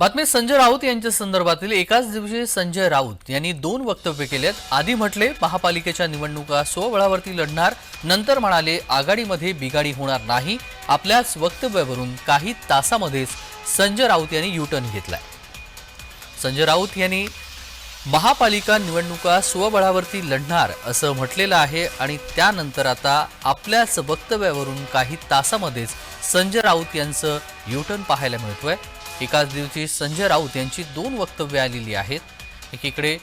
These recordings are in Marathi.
बातमी संजय राऊत यांच्या संदर्भातील एकाच दिवशी संजय राऊत यांनी दोन वक्तव्य केलेत. आधी म्हटले महापालिकेच्या निवडणुका स्वबळावरती लढणार नंतर म्हणाले आघाडीमध्ये बिघाडी होणार नाही. आपल्याच वक्तव्यावरून काही तासामध्येच संजय राऊत यांनी युटर्न घेतलाय. संजय राऊत यांनी महापालिका निवडणुका स्वबळावरती लढणार असं म्हटलेलं आहे आणि त्यानंतर आता आपल्याच वक्तव्यावरून काही तासामध्येच संजय राऊत यांचं युटर्न पाहायला मिळतोय. एकाच दिवशी संजय राऊत यांची दोन वक्तव्य आलेली आहेत. एकीकडे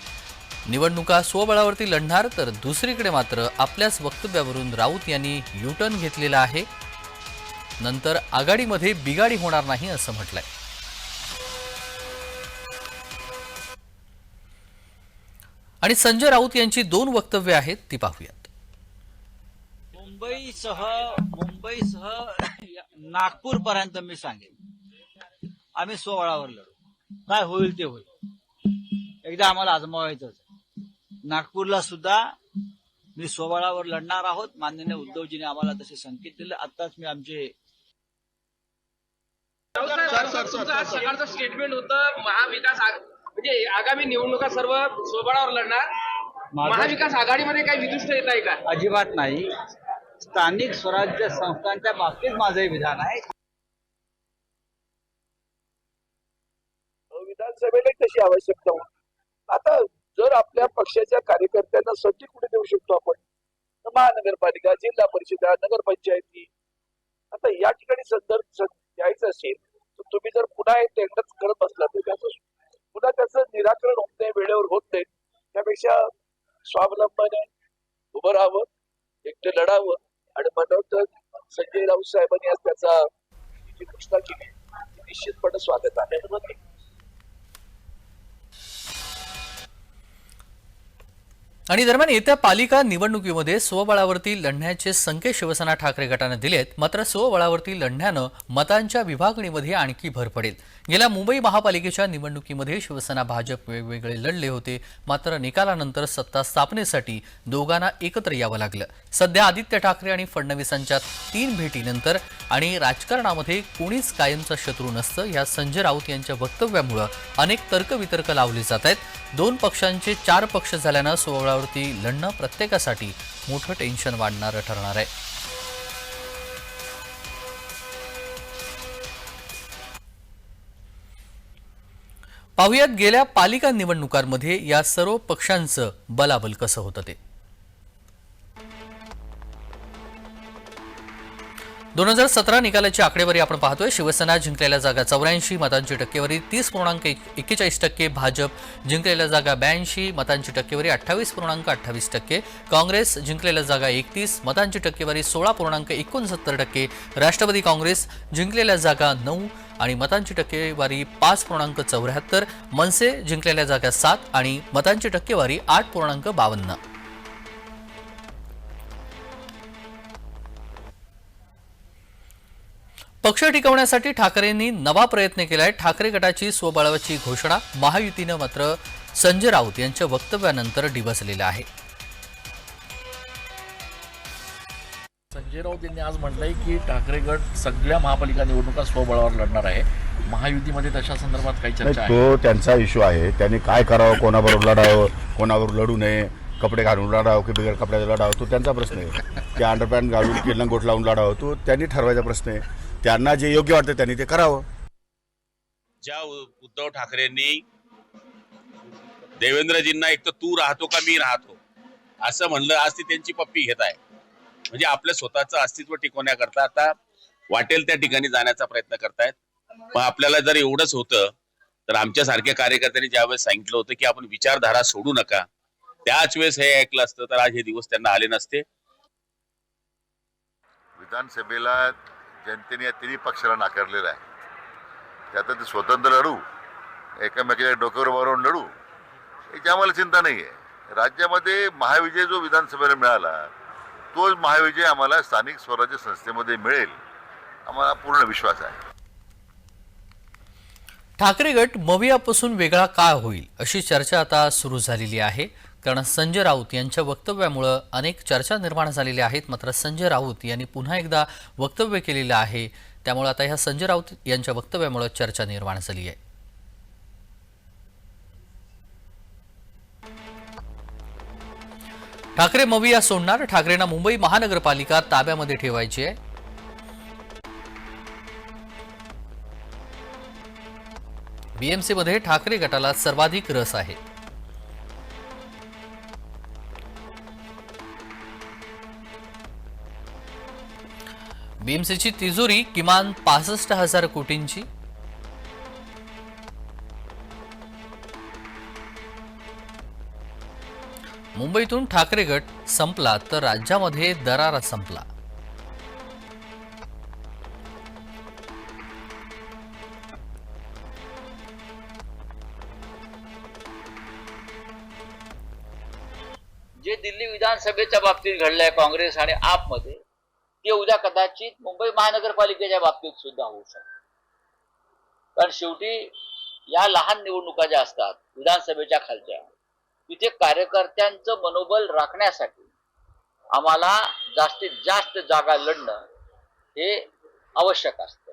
निवडणुका स्वबळावरती लढणार तर दुसरीकडे मात्र आपल्याच वक्तव्यावरून राऊत यांनी युटर्न घेतलेला आहे. नंतर आघाडीमध्ये बिघाडी होणार नाही असं म्हटलंय. आणि संजय राऊत यांची दोन वक्तव्य आहेत ती पाहूयात. मुंबईसह मुंबईसह नागपूरपर्यंत मी सांगेन. आम्ही सोहळावर लढू. काय होईल ते होईल. एकदा आम्हाला आजमावायचंच. नागपूरला सुद्धा मी सोहळावर लढणार आहोत. माननीय उद्धवजीने आम्हाला तसे संकेत दिले. आताच मी आमचे सकाळचं स्टेटमेंट होतं महाविकास म्हणजे आगामी निवडणुका सर्व सोबळावर लढणार. माझं- महाविकास आघाडीमध्ये काही विदुष्ट येत आहे का? अजिबात नाही. स्थानिक स्वराज्य संस्थांच्या बाबतीत माझंही विधान आहे. विधानसभेला तशी आवश्यकता होती आता जर आपल्या पक्षाच्या कार्यकर्त्यांना संधी कुठे देऊ शकतो आपण? महानगरपालिका जिल्हा परिषदा नगरपंचायती. आता या ठिकाणी संदर्भ द्यायचा असेल तर तुम्ही जर पुन्हा एक टेंडर करत असला तर त्याचं पुन्हा त्याचं निराकरण होत नाही वेळेवर होत नाही. त्यापेक्षा स्वावलंबाने उभं राहावं एकटं लढावं. आणि म्हणून तर संजय राऊत साहेबांनी आज त्याचा जी घोषणा केली निश्चितपणे स्वागत आहे. आणि दरम्यान येत्या पालिका निवडणुकीमध्ये स्वबळावरती लढण्याचे संकेत शिवसेना ठाकरे गटानं दिलेत. मात्र स्वबळावरती लढण्यानं मतांच्या विभागणीमध्ये आणखी भर पडेल. गेल्या मुंबई महापालिकेच्या निवडणुकीमध्ये शिवसेना भाजप वेगवेगळे लढले होते. मात्र निकालानंतर सत्ता स्थापनेसाठी दोघांना एकत्र यावं लागलं. सध्या आदित्य ठाकरे आणि फडणवीसांच्या तीन भेटीनंतर आणि राजकारणामध्ये कोणीच कायमचा शत्रू नसतं या संजय राऊत यांच्या वक्तव्यामुळं अनेक तर्कवितर्क लावले जात आहेत. दोन पक्षांचे चार पक्ष झाल्यानं सोहळावरती लढणं प्रत्येकासाठी मोठं टेन्शन वाढणारं ठरणार आहे. पाहुयात गेल्या पालिका निवडणुकांमध्ये या सर्व पक्षांचं बलाबल कसं होतं ते. दोन हजार सतरा निकालाची आकडेवारी आपण पाहतोय. शिवसेना जिंकलेल्या जागा चौऱ्याऐंशी मतांची टक्केवारी तीस पूर्णांक एक्केचाळीस टक्के. भाजप जिंकलेल्या जागा ब्याऐंशी मतांची टक्केवारी अठ्ठावीस पूर्णांक अठ्ठावीस टक्के. काँग्रेस जिंकलेल्या जागा एकतीस मतांची टक्केवारी सोळा पूर्णांक एकोणसत्तर टक्के. राष्ट्रवादी काँग्रेस जिंकलेल्या जागा नऊ आणि मतांची टक्केवारी पाच पूर्णांक चौऱ्याहत्तर. मनसे जिंकलेल्या जागा सात आणि मतांची टक्केवारी आठ पूर्णांक बावन्न. पक्ष टिकवण्यासाठी ठाकरेंनी नवा प्रयत्न केलाय. ठाकरे गटाची स्वबळावाची घोषणा महायुतीनं मात्र संजय राऊत यांच्या वक्तव्यानंतर डिवचलेलं आहे. संजय राऊत यांनी आज म्हटलंय की ठाकरे गट सगळ्या महापालिका निवडणुका स्वबळावर लढणार आहे. महायुतीमध्ये तशा संदर्भात काही चर्चा आहे? तो त्यांचा इश्यू आहे. त्यांनी काय करावं? कोणाबरोबर लढावं? कोणाबरोबर लढू नये? कपडे घालून लढावं की बिगर कपड्याचा लढावं? तो त्यांचा प्रश्न आहे. की अंडरपॅन्ट घालून की लंगोट लावून लढावं? तो त्यांनी ठरवायचा प्रश्न आहे. त्यांना जे योग्य वाटतं त्यांनी ते करावं. ज्या उद्धव ठाकरेंनी देवेंद्रजींना एक तर तू राहतो का मी राहतो. असं म्हणलं आज ती त्यांची पप्पी घेत आहे. म्हणजे आपल्या स्वतःचं अस्तित्व टिकवण्याकरता आता वाटेल त्या ठिकाणी जाण्याचा प्रयत्न करतायत. पण आपल्याला जर एवढंच होतं तर आमच्या सारख्या कार्यकर्त्यांनी ज्यावेळेस सांगितलं होतं की आपण विचारधारा सोडू नका त्याच वेळेस हे ऐकलं असतं तर आज हे दिवस त्यांना आले नसते. विधानसभेला जनतेने या तिन्ही पक्षाला नाकारलेलं आहे. त्यात ते स्वतंत्र लढू एकमेकाच्या डोक्यावर मारून लढू याची आम्हाला चिंता नाही आहे. राज्यामध्ये महाविजय जो विधानसभेला मिळाला तोच महाविजय आम्हाला स्थानिक स्वराज्य संस्थेमध्ये मिळेल आम्हाला पूर्ण विश्वास आहे. ठाकरे गट मवियापासून वेगळा का होईल अशी चर्चा आता सुरू झालेली आहे. कारण संजय राऊत यांच्या वक्तव्यामुळं अनेक चर्चा निर्माण झालेल्या आहेत. मात्र संजय राऊत यांनी पुन्हा एकदा वक्तव्य केलेलं आहे. त्यामुळे आता ह्या संजय राऊत यांच्या वक्तव्यामुळे चर्चा निर्माण झाली आहे. ठाकरे मविया सोडणार. ठाकरेंना मुंबई महानगरपालिका ताब्यामध्ये ठेवायची आहे. बीएमसीमध्ये ठाकरे गटाला सर्वाधिक रस आहे. बीएमसीची तिजोरी किमान पासष्ट हजार कोटींची? मुंबईतून ठाकरे गट संपला तर राज्यामध्ये दरारा संपला. जे दिल्ली विधानसभेच्या बाबतीत घडलंय काँग्रेस आणि आपमध्ये ते उद्या कदाचित मुंबई महानगरपालिकेच्या बाबतीत सुद्धा होऊ शकते. कारण शेवटी या लहान निवडणुका ज्या असतात विधानसभेच्या खालच्या तिथे कार्यकर्त्यांचं मनोबल राखण्यासाठी आम्हाला जास्तीत जास्त जागा लढणं हे आवश्यक असतं.